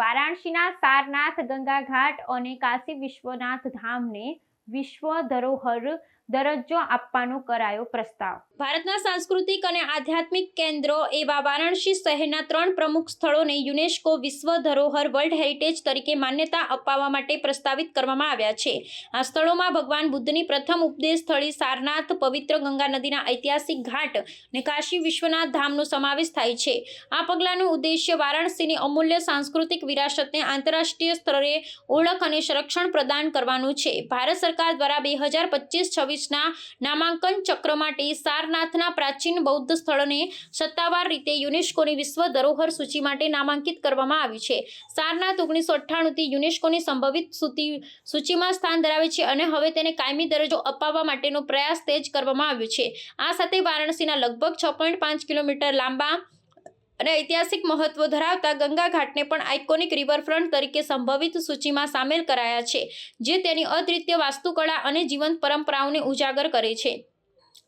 વારાણસીના સારનાથ ગંગા ઘાટ અને કાશી વિશ્વનાથ ધામને વિશ્વ ધરોહર દરજ્જો આપવાનો કરાયો પ્રસ્તાવ. ભારતના સાંસ્કૃતિક અને આધ્યાત્મિક કેન્દ્રો એવા વારાણસી શહેરના ત્રણ પ્રમુખ સ્થળોને યુનેસ્કો વિશ્વ ધરોહર વર્લ્ડ હેરિટેજ તરીકે માન્યતા અપાવવા માટે પ્રસ્તાવિત કરવામાં આવ્યા છે. આ સ્થળોમાં ભગવાન બુદ્ધની પ્રથમ ઉપદેશ સ્થળી સારનાથ, પવિત્ર ગંગા નદીના ઐતિહાસિક ઘાટ અને કાશી વિશ્વનાથ ધામનો સમાવેશ થાય છે. આ પગલાંનું ઉદ્દેશ્ય વારાણસીની અમૂલ્ય સાંસ્કૃતિક વિરાસતને આંતરરાષ્ટ્રીય સ્તરે ઓળખ અને સંરક્ષણ પ્રદાન કરવાનું છે. ભારત સરકાર દ્વારા બે હજાર પચીસ છવ્વીસના નામાંકન ચક્ર માટે સારનાથના પ્રાચીન બૌદ્ધ સ્થળને સત્તાવાર રીતે યુનેસ્કોની વિશ્વ ધરોહર સૂચિ માટે નામાંકિત કરવામાં આવ્યું છે. સારનાથ ઓગણીસો અઠ્ઠાણુંથી યુનેસ્કોની સંભવિત સૂચિ સૂચિમાં સ્થાન ધરાવે છે અને હવે તેને કાયમી દરજ્જો અપાવવા માટેનો પ્રયાસ તેજ કરવામાં આવ્યો છે. આ સાથે વારાણસીના લગભગ છ પોઈન્ટ પાંચ કિલોમીટર લાંબા અને ઐતિહાસિક મહત્વ ધરાવતા ગંગા ઘાટને પણ આઇકોનિક રિવરફ્રન્ટ તરીકે સંભવિત સૂચિમાં સામેલ કરાયા છે, જે તેની અદ્વિતીય વાસ્તુકળા અને જીવંત પરંપરાઓને ઉજાગર કરે છે.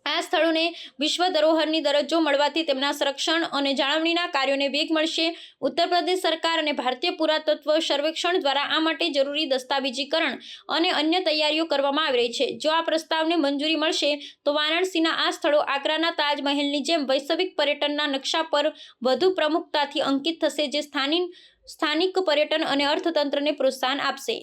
આ સ્થળોને વિશ્વ ધરોહરની દરજ્જો મળવાથી તેમના સંરક્ષણ અને જાળવણીના કાર્યોને વેગ મળશે. ઉત્તર પ્રદેશ સરકાર અને ભારતીય પુરાતત્વ સર્વેક્ષણ દ્વારા આ માટે જરૂરી દસ્તાવેજીકરણ અને અન્ય તૈયારીઓ કરવામાં આવી રહી છે. જો આ પ્રસ્તાવને મંજૂરી મળશે, તો વારાણસીના આ સ્થળો આગ્રાના તાજમહેલની જેમ વૈશ્વિક પર્યટનના નકશા પર વધુ પ્રમુખતાથી અંકિત થશે, જે સ્થાનિક સ્થાનિક પર્યટન અને અર્થતંત્રને પ્રોત્સાહન આપશે.